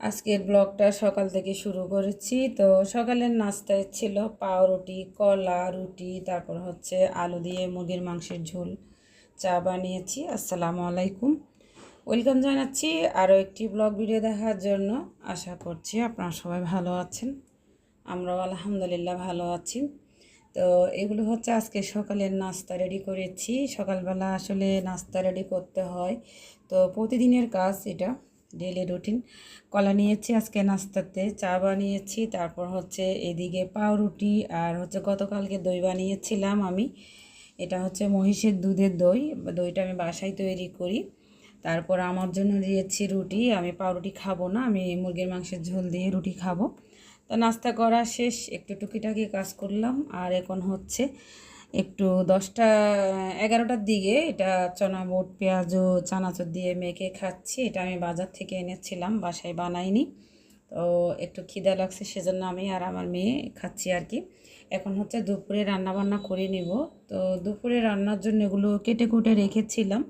আজকের ব্লগটা সকাল থেকে শুরু করেছি। তো সকালের নাস্তায় ছিল পাউরুটি, কলা, রুটি, তারপর হচ্ছে আলু দিয়ে মুরগির মাংসের ঝোল। চা বানিয়েছি, আসসালামু আলাইকুম। ওয়েলকাম জানাচ্ছি আরও একটি ব্লগ ভিডিও দেখার জন্য। আশা করছি আপনারা সবাই ভালো আছেন। আমরাও আলহামদুলিল্লাহ ভালো আছি। তো এগুলো হচ্ছে আজকে সকালের নাস্তা রেডি করেছি। সকালবেলা আসলে নাস্তা রেডি করতে হয়। তো প্রতিদিনের কাজ এটা। Daily routine. কলা নিয়েছি, আজকে নাস্তাতে চা বানিয়েছি, তারপর হচ্ছে এদিকে পাউরুটি আর হচ্ছে গতকালকে দই বানিয়েছিলাম আমি। এটা হচ্ছে মহিষের দুধের দই, দইটা আমি বাসায় তৈরি করি। তারপর আমার জন্য দিয়েছি রুটি, আমি পাউরুটি খাব না, আমি মুরগির মাংসের ঝোল দিয়ে রুটি খাব। তো নাস্তা করা শেষ, একটু টুকিটাকি কাজ করলাম, আর এখন হচ্ছে একটু দশটা, এগারোটার দিকে এটা চনা, বুট, পেঁয়াজ ও চানাচুর দিয়ে মেখে খাচ্ছি। এটা আমি বাজার থেকে এনেছিলাম, বাসায় বানাইনি। তো একটু খিদা লাগছে, সেজন্য আমি আর আমার মেয়ে খাচ্ছি আর কি। এখন হচ্ছে দুপুরে রান্না বান্না করে নিব। তো দুপুরে রান্নার জন্য এগুলো কেটে কুটে রেখেছিলাম।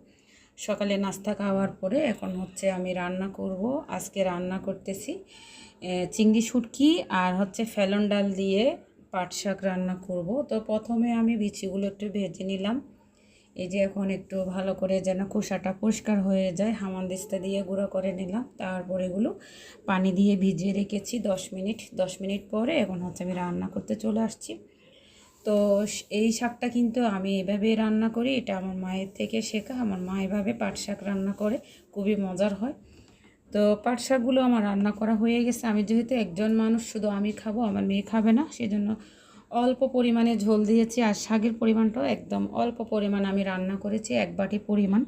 সকালে নাস্তা খাওয়ার পরে এখন হচ্ছে আমি রান্না করব। আজকে রান্না করতেছি চিংড়ি শুটকি আর হচ্ছে ফেলন ডাল দিয়ে পাট শাক রান্না করব। তো প্রথমে আমি বিচিগুলো একটু ভেজে নিলাম। এই যে এখন একটু ভালো করে যেন খোসাটা পরিষ্কার হয়ে যায় হামানদিস্তা দিয়ে গুঁড়ো করে নিলাম। তারপর এগুলো পানি দিয়ে ভিজিয়ে রেখেছি দশ মিনিট। দশ মিনিট পরে এখন হচ্ছে আমি রান্না করতে চলে আসছি। তো এই শাকটা কিন্তু আমি এভাবে রান্না করি, এটা আমার মায়ের থেকে শেখা। আমার মা এভাবে পাট শাক রান্না করে, খুবই মজার হয়। তো পাট শাকগুলো আমার রান্না করা হয়ে গেছে। আমি যেহেতু একজন মানুষ, শুধু আমি খাব, আমার মেয়ে খাবে না, সেজন্য অল্প পরিমাণে ঝোল দিয়েছি আর শাকের পরিমাণটাও একদম অল্প পরিমাণ আমি রান্না করেছি, এক বাটি পরিমাণ।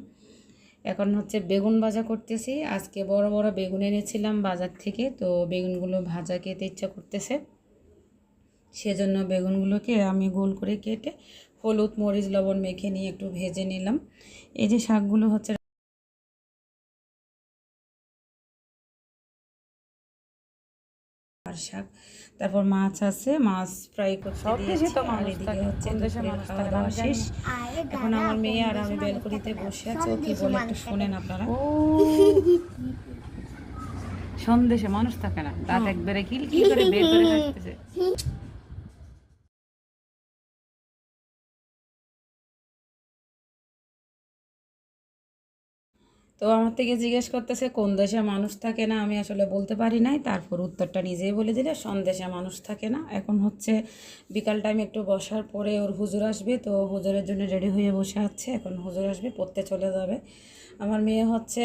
এখন হচ্ছে বেগুন ভাজা করতেছি। আজকে বড় বড় বেগুন এনেছিলাম বাজার থেকে, তো বেগুনগুলো ভাজা খেতে ইচ্ছা করতেছে। সেজন্য বেগুনগুলোকে আমি গোল করে কেটে হলুদ, মরিচ, লবণ মেখে নিয়ে একটু ভেজে নিলাম। এই যে শাকগুলো হচ্ছে আর শাক। তারপর মাছ আছে মাছ ফ্রাই করতে দিয়েছি আর এদিকে হচ্ছে খাওয়া দাওয়া শেষ। এখন আমার মেয়ে আর আমি ব্যালকনিতে বসে আছে ও কি বলে একটু শোনেন আপনারা। সন্দেশে মানুষ থাকে না দাঁত একবারে কিল কি করে বের করে আসতেছে তো আমার থেকে জিজ্ঞেস করতেছে, কোন দেশে মানুষ থাকে না? আমি আসলে বলতে পারি নাই। তারপর উত্তরটা নিজেই বলে দিলে, সন্দেশে মানুষ থাকে না। এখন হচ্ছে বিকাল টাইম একটু বসার পরে ওর হুজুর আসবে, তো হুজুরের জন্য রেডি হয়ে বসে আছে। এখন হুজুর আসবে, পড়তে চলে যাবে। আমার মেয়ে হচ্ছে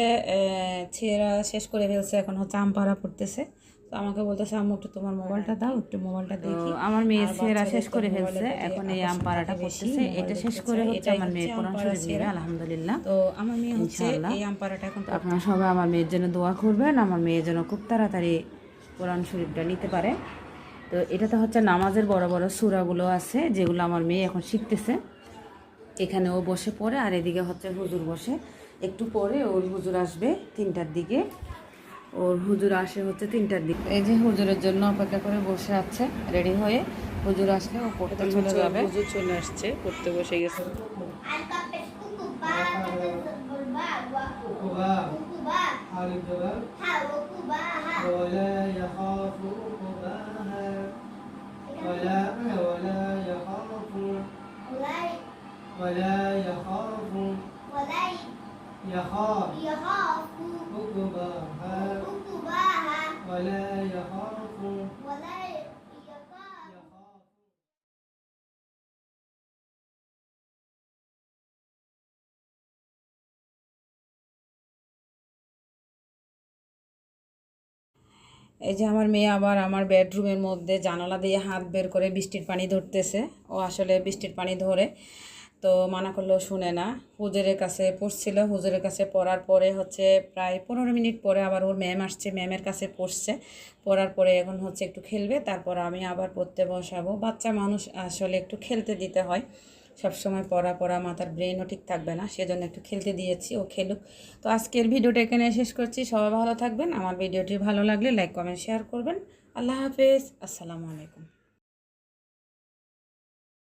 ছেঁড়া শেষ করে ফেলছে, এখন হচ্ছে আমপাড়া পড়তেছে। তো আমাকে বলতেছে আম্মু একটু তোমার মোবাইলটা দাও একটু মোবাইলটা দেখি। আমার মেয়ে ছেঁড়া শেষ করে ফেলছে এখন এই আম পাড়াটা পড়তেছে এটা শেষ করে হচ্ছে আমার মেয়ে কোরআন শরীফ নেবে আলহামদুলিল্লাহ। তো আমার মেয়ে হচ্ছে এই আম পাড়াটা এখন আপনারা সবাই আমার মেয়ের জন্য দোয়া করবেন আমার মেয়ের জন্য খুব তাড়াতাড়ি কোরআন শরীফটা নিতে পারে। তো এটাতে হচ্ছে নামাজের বড় বড় সুরাগুলো আছে যেগুলো আমার মেয়ে এখন শিখতেছে। এখানে ও বসে পড়ে আর এদিকে হচ্ছে হুজুর বসে। একটু পরে ওর হুজুর আসবে তিনটার দিকে। ওর হুজুর আসে হচ্ছে তিনটার দিক। এই যে হুজুরের জন্য অপেক্ষা করে বসে আছে রেডি হয়ে হুজুর আসলে ও পড়তে চলে যাবে। হুজুর চলে আসছে পড়তে বসে গেছে। আর يخاف يخاف عقباها عقباها ولا يخاف ولا يخاف يخاف এই যে আমার মেয়ে আবার আমার বেডরুমের মধ্যে জানালা দিয়ে হাত বের করে বৃষ্টির পানি ধরতেছে ও আসলে বৃষ্টির পানি ধরে তো মানা করল শুনে না। হুজুরের কাছে পড়ছিল। হুজুরের কাছে পড়ার পরে হচ্ছে প্রায় পনেরো মিনিট পরে আবার ওর ম্যাম আসছে। ম্যামের কাছে পড়ছে। পড়ার পরে এখন হচ্ছে একটু খেলবে। তারপর আমি আবার পড়তে বসাবো। বাচ্চা মানুষ আসলে একটু খেলতে দিতে হয়। সবসময় পড়া পড়া মাথার ব্রেনও ঠিক থাকবে না। সেজন্য একটু খেলতে দিয়েছি। ও খেলুক। তো আজকের ভিডিওটা এখানে শেষ করছি। সবাই ভালো থাকবেন। আমার ভিডিওটি ভালো লাগলে লাইক কমেন্ট শেয়ার করবেন। আল্লাহ হাফেজ। আসসালামু আলাইকুম।